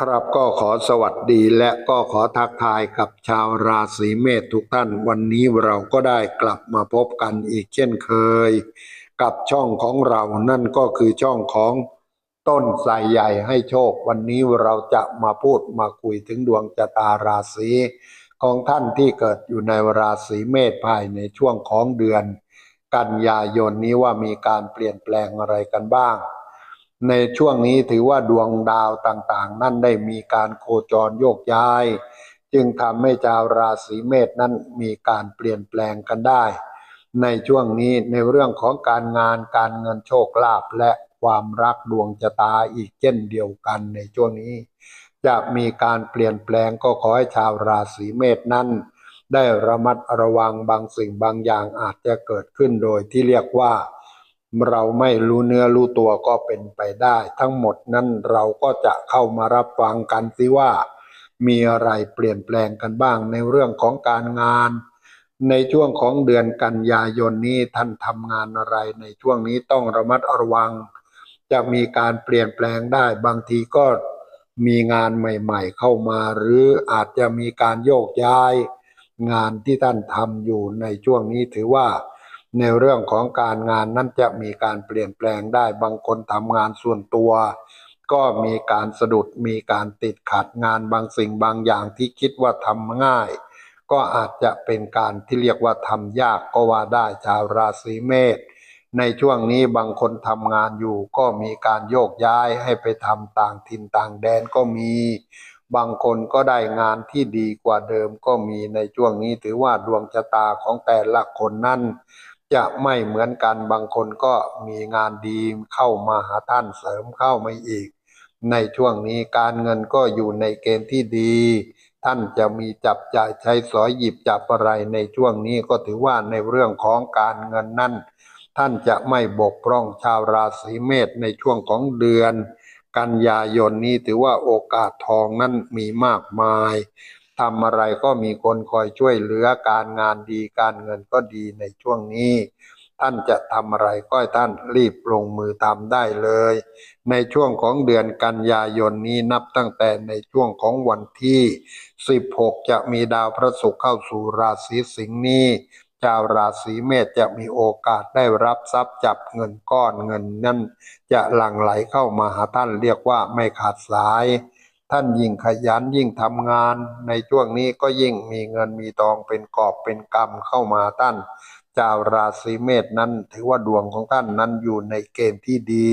ครับก็ขอสวัสดีและก็ขอทักทายกับชาวราศีเมษทุกท่าน วันนี้เราก็ได้กลับมาพบกันอีกเช่นเคย กับช่องของเรานั่นก็คือช่องของต้นไทรใหญ่ให้โชค วันนี้เราจะมาพูดมาคุยถึงดวงชะตาราศีของท่านที่เกิดอยู่ในราศีเมษภายในช่วงของเดือน กันยายนนี้ว่ามีการเปลี่ยนแปลงอะไรกันบ้าง ในช่วงนี้ถือว่าดวงดาวต่างๆ นั่นได้มีการโคจรโยกย้าย จึงทำให้ชาวราศีเมษนั้นมีการเปลี่ยนแปลงกันได้ ในช่วงนี้ในเรื่องของการงานการเงินโชคลาภและความรักดวงชะตาอีกเช่นเดียวกันในช่วงนี้ จะมีการเปลี่ยนแปลงก็ขอให้ชาวราศีเมษนั้น ได้ระมัดระวังบางสิ่งบางอย่างอาจจะเกิดขึ้นโดยที่เรียกว่า เราไม่รู้เนื้อรู้ตัวก็เป็นไปได้ ทั้งหมดนั้นเราก็จะเข้ามารับฟังกันสิว่า มีอะไรเปลี่ยนแปลงกันบ้างในเรื่องของการงาน ในช่วงของเดือนกันยายนนี้ท่านทำงานอะไร ในช่วงนี้ต้องระมัดระวัง จะมีการเปลี่ยนแปลงได้บางทีก็มีงานใหม่ๆเข้ามา หรืออาจจะมีการโยกย้าย งานที่ท่านทำอยู่ในช่วงนี้ถือว่า ในเรื่องของการงานนั้นจะมีการเปลี่ยนแปลงได้บางคนทำงานส่วนตัว ก็มีการสะดุดมีการติดขัดงานบางสิ่งบางอย่างที่คิดว่าทำง่าย ก็อาจจะเป็นการที่เรียกว่าทำยากก็ว่าได้ชาวราศีเมษในช่วงนี้บางคนทำงานอยู่ ก็มีการโยกย้ายให้ไปทำต่างถิ่นต่างแดนก็มี บางคนก็ได้งานที่ดีกว่าเดิมก็มีในช่วงนี้ถือว่าดวงชะตาของแต่ละคนนั้น จะไม่เหมือนกันบางคนก็มีงานดีเข้ามาหาท่านเสริมเข้ามาอีก ในช่วงนี้การเงินก็อยู่ในเกณฑ์ที่ดี ท่านจะมีจับจ่ายใช้สอยหยิบจับอะไรในช่วงนี้ก็ถือว่าในเรื่องของการเงินนั่นท่านจะไม่บกพร่องชาวราศีเมษในช่วงของเดือน กันยายนนี้ถือว่าโอกาสทองนั้นมีมากมาย ทำอะไรก็มีคนคอยช่วยเหลือการงานดีการเงินก็ดีในช่วงนี้ ท่านจะทำอะไรก็ท่านรีบลงมือทำได้เลย ในช่วงของเดือนกันยายนนี้นับตั้งแต่ในช่วงของวันที่ 16 จะมีดาวพระศุกร์เข้าสู่ราศีสิงห์นี้ชาวราศีเมษจะมีโอกาสได้รับทรัพย์จับเงินก้อนเงินนั่นจะหลั่งไหลเข้ามาหาท่านเรียกว่าไม่ขาดสาย ท่านยิ่งขยันยิ่งทำงาน ในช่วงนี้ก็ยิ่งมีเงินมีทองเป็นกอบเป็นกำเข้ามาท่านชาวราศีเมษนั้นถือว่าดวงของท่านนั้นอยู่ในเกณฑ์ที่ดี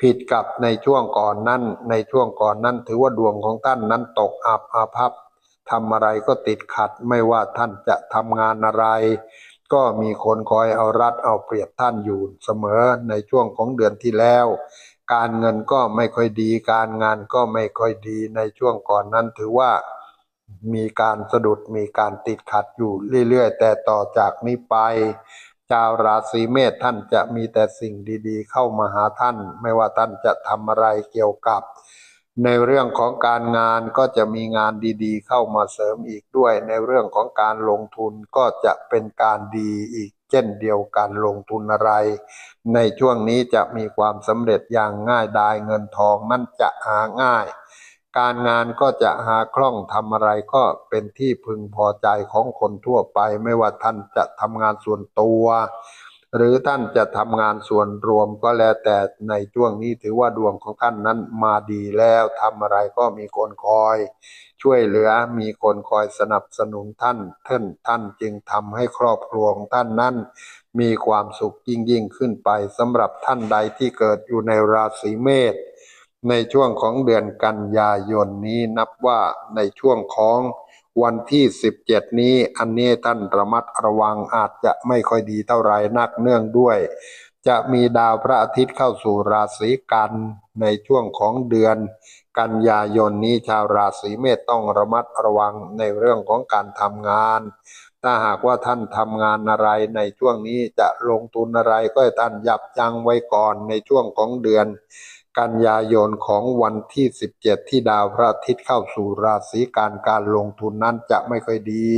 ผิดกับในช่วงก่อนนั้น ในช่วงก่อนนั้น ถือว่าดวงของท่านนั้นตกอับอาภัพทำอะไรก็ติดขัดไม่ว่าท่านจะทำงานอะไร ก็มีคนคอยเอารัดเอาเปรียบท่านอยู่เสมอในช่วงของเดือนที่แล้ว การเงินก็ไม่ค่อยดี การงานก็ไม่ค่อยดีในช่วงก่อนนั้นถือว่ามีการสะดุดมีการติดขัดอยู่เรื่อยๆ แต่ต่อจากนี้ไป ชาวราศีเมษท่านจะมีแต่สิ่งดีๆ เข้ามาหาท่าน ไม่ว่าท่านจะทำอะไรเกี่ยวกับ ในเรื่องของการงานก็จะมีงานดีๆ เข้ามาเสริมอีกด้วย ในเรื่องของการลงทุนก็จะเป็นการดีอีก ช่นเดียวกันลงทุนอะไร ในช่วงนี้จะมีความสำเร็จอย่างง่ายดายเงินทองนั่นจะหาง่าย การงานก็จะหาคล่องทำอะไรก็เป็นที่พึงพอใจของคนทั่วไป ไม่ว่าท่านจะทำงานส่วนตัว หรือท่านจะทำงานส่วนรวมก็แล้วแต่ในช่วงนี้ถือว่าดวงของท่านนั้นมาดีแล้วทำอะไรก็มีคนคอย ช่วยเหลือมีคนคอยสนับสนุนท่านท่านท่านจึงทำให้ครอบครัวของท่านนั้น มีความสุขยิ่งยิ่งขึ้นไปสำหรับท่านใดที่เกิดอยู่ในราศีเมษในช่วงของเดือนกันยายนนี้นับว่าในช่วงของ วันที่17นี้อันนี้ท่านระมัดระวังอาจจะไม่ค่อยดีเท่าไหร่นักเนื่องด้วย จะมีดาวพระอาทิตย์เข้าสู่ราศีกันในช่วงของเดือน กันยายนนี้ชาวราศีเมษต้องระมัดระวังในเรื่องของการทำงาน ถ้าหากว่าท่านทำงานอะไรในช่วงนี้จะลงทุนอะไรก็ให้ท่านยับยั้งไว้ก่อนในช่วงของเดือน กันยายนของวันที่ 17 ที่ดาวพระอาทิตย์เข้าสู่ราศีการการลงทุนนั้นจะไม่ค่อยดี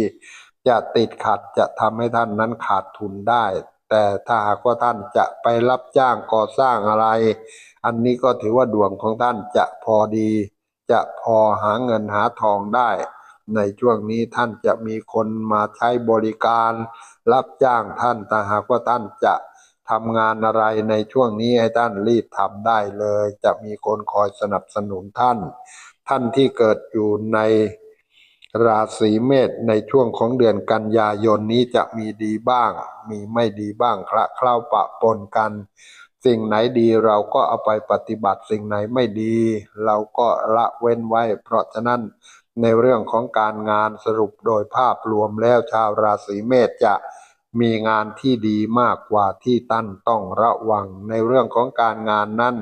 จะติดขัดจะทำให้ท่านนั้นขาดทุนได้ แต่ถ้าหากว่าท่านจะไปรับจ้างก่อสร้างอะไร อันนี้ก็ถือว่าดวงของท่านจะพอดี จะพอหาเงินหาทองได้ ในช่วงนี้ท่านจะมีคนมาใช้บริการ รับจ้างท่านแต่หากว่าท่านจะ ทำงานอะไรในช่วงนี้ให้ท่านรีบทำได้เลย จะมีคนคอยสนับสนุนท่าน ท่านที่เกิดอยู่ในราศีเมษในช่วงของเดือนกันยายนนี้จะมีดีบ้าง มีไม่ดีบ้างคละเคล้าปะปนกัน สิ่งไหนดีเราก็เอาไปปฏิบัติสิ่งไหนไม่ดี เราก็ละเว้นไว้ เพราะฉะนั้นในเรื่องของการงานสรุปโดยภาพรวมแล้วชาวราศีเมษจะ มีงานที่ดีมากกว่าที่ตั้นต้องระวัง ในเรื่องของการงานนั้น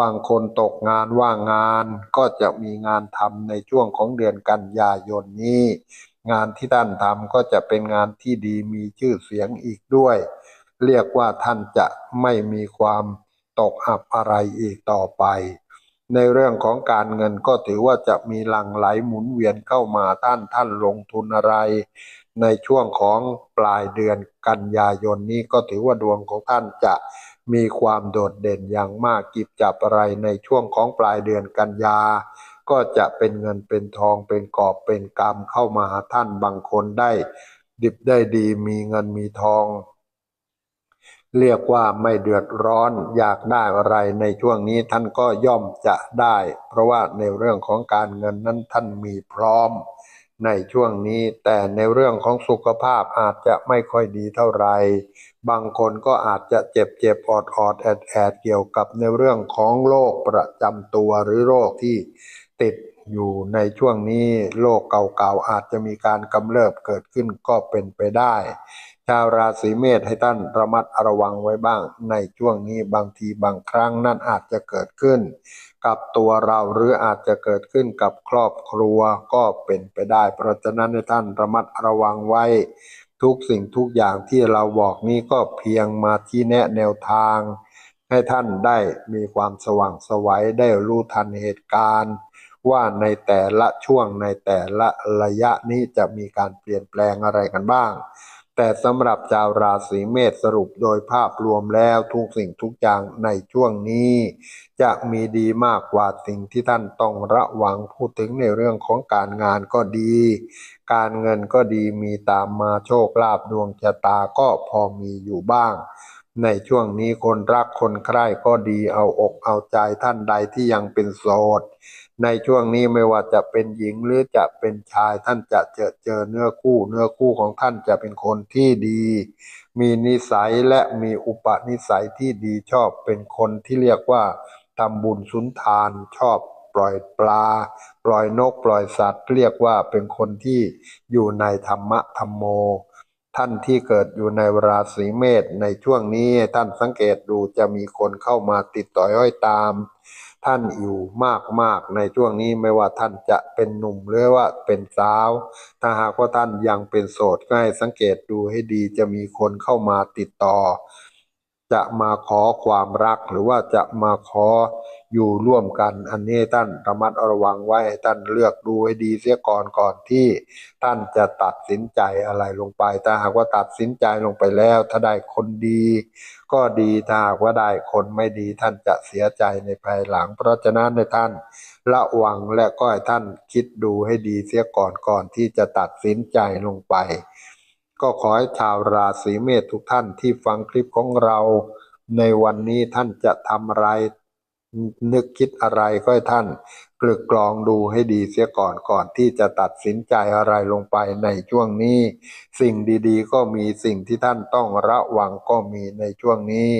บางคนตกงานว่างงานก็จะมีงานทำในช่วงของเดือนกันยายนนี้ งานที่ท่านทำก็จะเป็นงานที่ดีมีชื่อเสียงอีกด้วย เรียกว่าท่านจะไม่มีความตกอับอะไรอีกต่อไป ในเรื่องของการเงินก็ถือว่าจะมีหลั่งไหลหมุนเวียนเข้ามาท่านท่านลงทุนอะไร ในช่วงของปลายเดือนกันยายนนี้ก็ถือว่าดวงของท่านจะมีความโดดเด่นอย่างมากกิบจับอะไรในช่วงของปลายเดือนกันยา ก็จะเป็นเงินเป็นทองเป็นกอบเป็นกำเข้ามาหาท่านบางคนได้ ดิบได้ดีมีเงินมีทอง เรียกว่าไม่เดือดร้อนอยากได้อะไรในช่วงนี้ท่านก็ย่อมจะได้ เพราะว่าในเรื่องของการเงินนั้นท่านมีพร้อม ในช่วงนี้แต่ในเรื่องของสุขภาพอาจจะไม่ค่อยดีเท่าไหร่บางคนก็อาจจะเจ็บเจ็บออดออดแอดแอดเกี่ยวกับในเรื่องของโรคประจำตัวหรือโรคที่ติดอยู่ในช่วงนี้โรคเก่าๆอาจจะมีการกำเริบเกิดขึ้นก็เป็นไปได้ ชาวราศีเมษให้ท่านระมัดระวังไว้บ้าง ในช่วงนี้บางทีบางครั้งนั่นอาจจะเกิดขึ้น กับตัวเราหรืออาจจะเกิดขึ้นกับครอบครัวก็เป็นไปได้ เพราะฉะนั้นให้ท่านระมัดระวังไว้ ทุกสิ่งทุกอย่างที่เราบอกนี้ก็เพียงมาที่แนะแนวทาง ให้ท่านได้มีความสว่างไสวัยได้รู้ทันเหตุการณ์ ว่าในแต่ละช่วงในแต่ละระยะนี้จะมีการเปลี่ยนแปลงอะไรกันบ้าง แต่สำหรับชาวราศีเมษสรุปโดยภาพรวมแล้วทุกสิ่งทุกอย่างในช่วงนี้ จะมีดีมากกว่าสิ่งที่ท่านต้องระวังพูดถึงในเรื่องของการงานก็ดี การเงินก็ดีมีตามมาโชคลาภดวงชะตาก็พอมีอยู่บ้าง ในช่วงนี้คนรักคนใคร่ก็ดีเอาอกเอาใจท่านใดที่ยังเป็นโสด ในช่วงนี้ไม่ว่าจะเป็นหญิงหรือจะเป็นชายท่านจะเจอเจอเนื้อคู่เนื้อคู่ของท่านจะเป็นคนที่ดี มีนิสัยและมีอุปนิสัยที่ดีชอบเป็นคนที่เรียกว่าทำบุญสุนทานชอบปล่อยปลา ปล่อยนกปล่อยสัตว์ เรียกว่าเป็นคนที่อยู่ในธรรมะธรรมโม ท่านที่เกิดอยู่ในราศีเมษในช่วงนี้ท่านสังเกตดูจะมีคนเข้ามาติดต่อย้อยตาม ท่านอยู่มากมากในช่วงนี้ไม่ว่าท่านจะเป็นหนุ่มหรือว่าเป็นสาว ถ้าหากว่าท่านยังเป็นโสดก็ให้สังเกตดูให้ดีจะมีคนเข้ามาติดต่อ จะมาขอความรักหรือว่าจะมาขออยู่ร่วมกันอันนี้ท่านระมัดระวังไว้ท่านเลือกดูให้ดีเสียก่อนก่อนที่ท่านจะตัดสินใจอะไรลงไป ถ้าหากว่าตัดสินใจลงไปแล้ว ถ้าได้คนดี ก็ดีถ้าหากว่าได้คนไม่ดีท่านจะเสียใจในภายหลัง เพราะฉะนั้นในท่านระวังและก็ให้ท่านคิดดูให้ดีเสียก่อนก่อนที่จะตัดสินใจลงไป ก็ขอให้ชาวราศีเมษทุกท่านที่ฟังคลิปของเรา ในวันนี้ท่านจะทำอะไรนึกคิดอะไรก็ให้ท่านกลึกกรองดูให้ดีเสียก่อนก่อนที่จะตัดสินใจอะไรลงไปในช่วงนี้ สิ่งดีๆ ก็มีสิ่งที่ท่านต้องระวังก็มีในช่วงนี้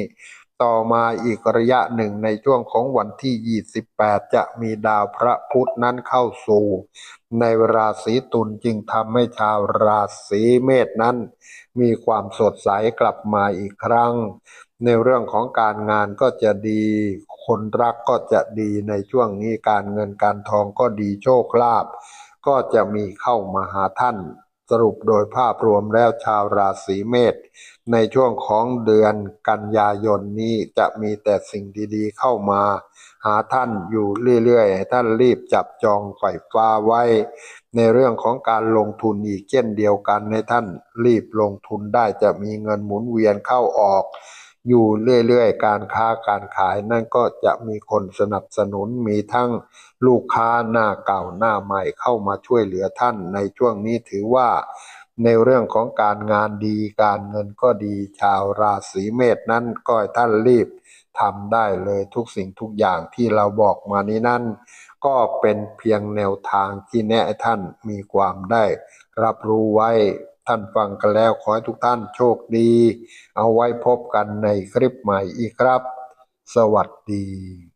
ต่อมาอีกระยะหนึ่งในช่วงของวันที่ 28 จะมีดาวพระพุธนั้นเข้าสู่ ในราศีตุลจึงทำให้ชาวราศีเมษนั้น มีความสดใสกลับมาอีกครั้ง ในเรื่องของการงานก็จะดี คนรักก็จะดีในช่วงนี้การเงินการทองก็ดีโชคลาภก็จะมีเข้ามาหาท่าน สรุปโดยภาพรวมแล้วชาวราศีเมษในช่วงของเดือนกันยายนนี้จะมีแต่สิ่งดีๆเข้ามา หาท่านอยู่เรื่อยๆให้ท่านรีบจับจองไฝ่ฟ้าไว้ ในเรื่องของการลงทุนอีกเช่นเดียวกันให้ท่านรีบลงทุนได้จะมีเงินหมุนเวียนเข้าออก อยู่เรื่อยๆ การค้าการขายนั่นก็จะมีคนสนับสนุนมีทั้งลูกค้าหน้าเก่าหน้าใหม่เข้ามาช่วยเหลือท่านในช่วงนี้ถือว่าในเรื่องของการงานดีการเงินก็ดีชาวราศีเมษนั้นก็ให้ท่านรีบทำได้เลยทุกสิ่งทุกอย่างที่เราบอกมานี้นั่นก็เป็นเพียงแนวทางที่แนะท่านมีความได้รับรู้ไว้ ท่านฟังกันแล้วขอให้ทุกท่านโชคดี เอาไว้พบกันในคลิปใหม่อีกครับ สวัสดี